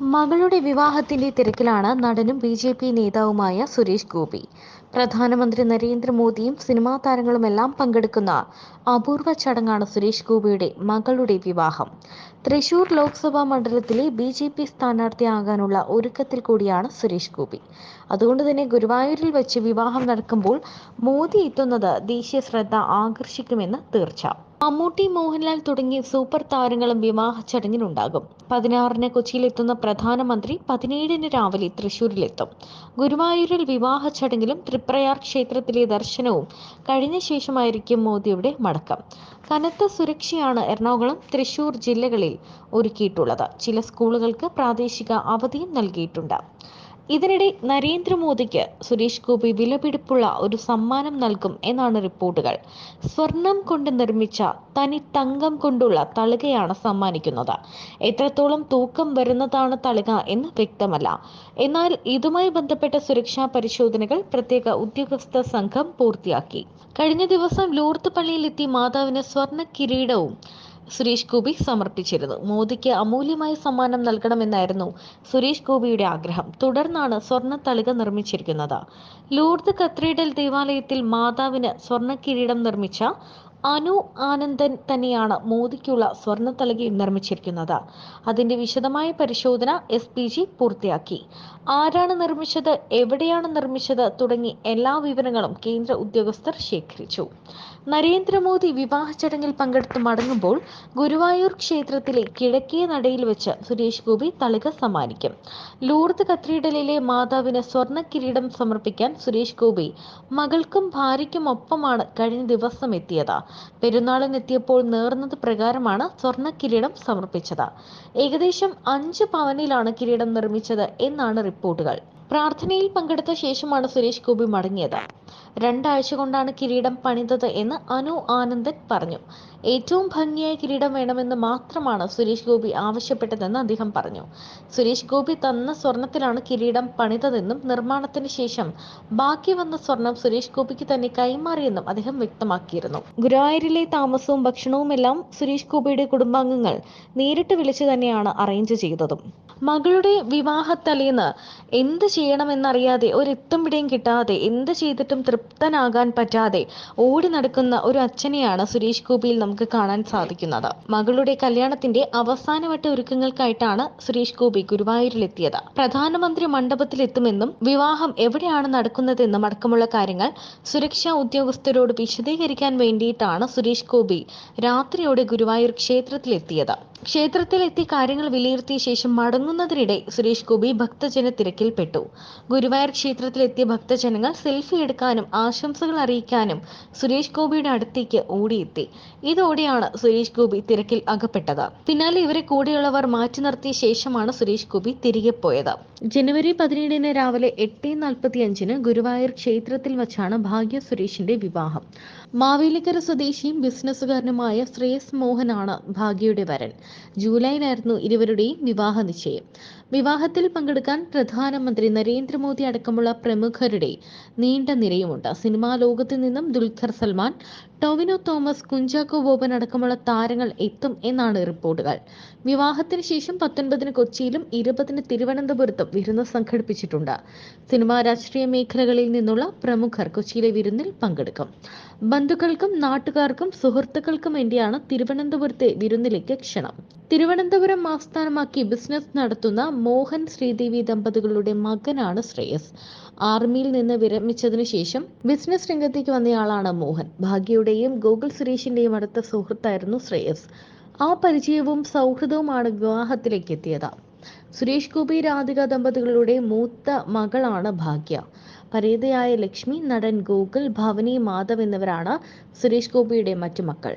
മകളുടെ വിവാഹത്തിന്റെ തിരക്കിലാണ് നടനും ബി ജെ പി നേതാവുമായ സുരേഷ് ഗോപി. പ്രധാനമന്ത്രി നരേന്ദ്രമോദിയും സിനിമാ താരങ്ങളുമെല്ലാം പങ്കെടുക്കുന്ന അപൂർവ ചടങ്ങാണ് സുരേഷ് ഗോപിയുടെ മകളുടെ വിവാഹം. തൃശൂർ ലോക്സഭാ മണ്ഡലത്തിലെ ബി ജെ പി സ്ഥാനാർത്ഥിയാകാനുള്ള ഒരുക്കത്തിൽ കൂടിയാണ് സുരേഷ് ഗോപി. അതുകൊണ്ട് തന്നെ ഗുരുവായൂരിൽ വെച്ച് വിവാഹം നടക്കുമ്പോൾ മോദി എത്തുന്നത് ദേശീയ ശ്രദ്ധ ആകർഷിക്കുമെന്ന് തീർച്ച. മമ്മൂട്ടി മോഹൻലാൽ തുടങ്ങിയ സൂപ്പർ താരങ്ങളും വിവാഹ ചടങ്ങിനുണ്ടാകും. പതിനാറിന് കൊച്ചിയിലെത്തുന്ന പ്രധാനമന്ത്രി പതിനേഴിന് രാവിലെ തൃശൂരിലെത്തും. ഗുരുവായൂരിൽ വിവാഹ ചടങ്ങിലും തൃപ്രയാർ ക്ഷേത്രത്തിലെ ദർശനവും കഴിഞ്ഞ ശേഷമായിരിക്കും മോദിയുടെ മടക്കം. കനത്ത സുരക്ഷയാണ് എറണാകുളം തൃശൂർ ജില്ലകളിൽ ഒരുക്കിയിട്ടുള്ളത്. ചില സ്കൂളുകൾക്ക് പ്രാദേശിക അവധിയും നൽകിയിട്ടുണ്ട്. ഇതിനിടെ നരേന്ദ്രമോദിക്ക് സുരേഷ് ഗോപി വിലപിടിപ്പുള്ള ഒരു സമ്മാനം നൽകും എന്നാണ് റിപ്പോർട്ടുകൾ. സ്വർണം കൊണ്ട് നിർമ്മിച്ച തനി തങ്കം കൊണ്ടുള്ള തളികയാണ് സമ്മാനിക്കുന്നത്. എത്രത്തോളം തൂക്കം വരുന്നതാണ് തളിക എന്ന് വ്യക്തമല്ല. എന്നാൽ ഇതുമായി ബന്ധപ്പെട്ട സുരക്ഷാ പരിശോധനകൾ പ്രത്യേക ഉദ്യോഗസ്ഥ സംഘം പൂർത്തിയാക്കി. കഴിഞ്ഞ ദിവസം ലൂർത്ത് പള്ളിയിലെത്തി മാതാവിന് സ്വർണ കിരീടവും സുരേഷ് ഗോപി സമർപ്പിച്ചിരുന്നു. മോദിക്ക് അമൂല്യമായ സമ്മാനം നൽകണമെന്നായിരുന്നു സുരേഷ് ഗോപിയുടെ ആഗ്രഹം. തുടർന്നാണ് സ്വർണ തളിക നിർമ്മിച്ചിരിക്കുന്നത്. ലൂർദ് കത്രീഡൽ ദേവാലയത്തിൽ മാതാവിന് സ്വർണ കിരീടം നിർമ്മിച്ച അനു ആനന്ദൻ തന്നെയാണ് മോദിക്കുള്ള സ്വർണ തളികയും നിർമ്മിച്ചിരിക്കുന്നത്. അതിന്റെ വിശദമായ പരിശോധന എസ് പി ജി പൂർത്തിയാക്കി. ആരാണ് നിർമ്മിച്ചത് എവിടെയാണ് നിർമ്മിച്ചത് തുടങ്ങി എല്ലാ വിവരങ്ങളും കേന്ദ്ര ഉദ്യോഗസ്ഥർ ശേഖരിച്ചു. നരേന്ദ്രമോദി വിവാഹ ചടങ്ങിൽ പങ്കെടുത്ത് മടങ്ങുമ്പോൾ ഗുരുവായൂർ ക്ഷേത്രത്തിലെ കിഴക്കേ നടയിൽ വെച്ച് സുരേഷ് ഗോപി തളിക സമ്മാനിക്കും. ലൂർദ് കത്രീഡലിലെ മാതാവിന് സ്വർണ കിരീടം സമർപ്പിക്കാൻ സുരേഷ് ഗോപി മകൾക്കും ഭാര്യയ്ക്കും ഒപ്പമാണ് കഴിഞ്ഞ ദിവസം എത്തിയത്. പെരുന്നാളിനെത്തിയപ്പോൾ നേർന്നത് പ്രകാരമാണ് സ്വർണ കിരീടം സമർപ്പിച്ചത്. ഏകദേശം അഞ്ച് പവനിലാണ് കിരീടം നിർമ്മിച്ചത് എന്നാണ് റിപ്പോർട്ടുകൾ. പ്രാർത്ഥനയിൽ പങ്കെടുത്ത ശേഷമാണ് സുരേഷ് ഗോപി മടങ്ങിയത്. രണ്ടാഴ്ച കൊണ്ടാണ് കിരീടം പണിതത് എന്ന് അനു ആനന്ദൻ പറഞ്ഞു. ഏറ്റവും ഭംഗിയായ കിരീടം വേണമെന്ന് മാത്രമാണ് സുരേഷ് ഗോപി ആവശ്യപ്പെട്ടതെന്ന് അദ്ദേഹം പറഞ്ഞു. സുരേഷ് ഗോപി തന്ന സ്വർണത്തിലാണ് കിരീടം പണിതതെന്നും നിർമ്മാണത്തിന് ശേഷം ബാക്കി വന്ന സ്വർണം സുരേഷ് ഗോപിക്ക് തന്നെ കൈമാറിയെന്നും അദ്ദേഹം വ്യക്തമാക്കിയിരുന്നു. ഗുരുവായൂരിലെ താമസവും ഭക്ഷണവുമെല്ലാം സുരേഷ് ഗോപിയുടെ കുടുംബാംഗങ്ങൾ നേരിട്ട് വിളിച്ചു തന്നെയാണ് അറേഞ്ച് ചെയ്തതും. മകളുടെ വിവാഹത്തലേന്ന് എന്ത് ചെയ്യണമെന്നറിയാതെ ഒരെത്തും പിടിയും കിട്ടാതെ എന്ത് ചെയ്തിട്ടും തൃപ്തനാകാൻ പറ്റാതെ ഓടി നടക്കുന്ന ഒരു അച്ഛനെയാണ് സുരേഷ് ഗോപിയിൽ നമുക്ക് കാണാൻ സാധിക്കുന്നത്. മകളുടെ കല്യാണത്തിന്റെ അവസാനവട്ട ഒരുക്കങ്ങൾക്കായിട്ടാണ് സുരേഷ് ഗോപി ഗുരുവായൂരിലെത്തിയത്. പ്രധാനമന്ത്രി മണ്ഡപത്തിലെത്തുമെന്നും വിവാഹം എവിടെയാണ് നടക്കുന്നതെന്നും അടക്കമുള്ള കാര്യങ്ങൾ സുരക്ഷാ ഉദ്യോഗസ്ഥരോട് വിശദീകരിക്കാൻ വേണ്ടിയിട്ടാണ് സുരേഷ് ഗോപി രാത്രിയോടെ ഗുരുവായൂർ ക്ഷേത്രത്തിലെത്തിയത്. ക്ഷേത്രത്തിലെത്തി കാര്യങ്ങൾ വിലയിരുത്തിയ ശേഷം മടങ്ങുന്നതിനിടെ സുരേഷ് ഗോപി ഭക്തജന തിരക്കിൽപ്പെട്ടു. ഗുരുവായൂർ ക്ഷേത്രത്തിലെത്തിയ ഭക്തജനങ്ങൾ സെൽഫി എടുക്കാനും ആശംസകൾ അറിയിക്കാനും സുരേഷ് ഗോപിയുടെ അടുത്തേക്ക് ഓടിയെത്തി. ഇതോടെയാണ് സുരേഷ് ഗോപി തിരക്കിൽ അകപ്പെട്ടത്. പിന്നാലെ ഇവരെ കൂടെയുള്ളവർ മാറ്റി നിർത്തിയ ശേഷമാണ് സുരേഷ് ഗോപി തിരികെ പോയത്. ജനുവരി പതിനേഴിന് രാവിലെ എട്ട് നാൽപ്പത്തി അഞ്ചിന് ഗുരുവായൂർ ക്ഷേത്രത്തിൽ വച്ചാണ് ഭാഗ്യ സുരേഷിന്റെ വിവാഹം. മാവേലിക്കര സ്വദേശിയും ബിസിനസ്സുകാരനുമായ ശ്രേയസ് മോഹനാണ് ഭാഗ്യയുടെ വരൻ. ജൂലൈയിലായിരുന്നു ഇരുവരുടെയും വിവാഹ നിശ്ചയം. വിവാഹത്തിൽ പങ്കെടുക്കാൻ പ്രധാനമന്ത്രി നരേന്ദ്രമോദി അടക്കമുള്ള പ്രമുഖരുടെ നീണ്ട നിരയുമുണ്ട്. സിനിമാ ലോകത്ത് നിന്നും ദുൽഖർ സൽമാൻ ടൊവിനോ തോമസ് കുഞ്ചാക്കോ ബോബൻ അടക്കമുള്ള താരങ്ങൾ എത്തും എന്നാണ് റിപ്പോർട്ടുകൾ. വിവാഹത്തിന് ശേഷം പത്തൊൻപതിന് കൊച്ചിയിലും ഇരുപതിന് തിരുവനന്തപുരത്തും വിരുന്ന് സംഘടിപ്പിച്ചിട്ടുണ്ട്. സിനിമാ രാഷ്ട്രീയ മേഖലകളിൽ നിന്നുള്ള പ്രമുഖർ കൊച്ചിയിലെ വിരുന്നിൽ പങ്കെടുക്കും. ബന്ധുക്കൾക്കും നാട്ടുകാർക്കും സുഹൃത്തുക്കൾക്കും വേണ്ടിയാണ് തിരുവനന്തപുരത്തെ വിരുന്നിലേക്ക് ക്ഷണം. തിരുവനന്തപുരം ആസ്ഥാനമാക്കി ബിസിനസ് നടത്തുന്ന മോഹൻ ശ്രീദേവി ദമ്പതികളുടെ മകനാണ് ശ്രേയസ്. ആർമിയിൽ നിന്ന് വിരമിച്ചതിനു ശേഷം ബിസിനസ് രംഗത്തേക്ക് വന്നയാളാണ് മോഹൻ. ഭാഗ്യയുടെയും ഗൂഗിൾ സുരേഷിന്റെയും അടുത്ത സുഹൃത്തായിരുന്നു ശ്രേയസ്. ആ പരിചയവും സൗഹൃദവുമാണ് വിവാഹത്തിലേക്ക് എത്തിയത്. സുരേഷ് ഗോപി രാധിക ദമ്പതികളുടെ മൂത്ത മകളാണ് ഭാഗ്യ. പരേതയായ ലക്ഷ്മി നടൻ ഗൂഗിൾ ഭവനി മാധവ് എന്നിവരാണ് സുരേഷ് ഗോപിയുടെ മറ്റു മക്കൾ.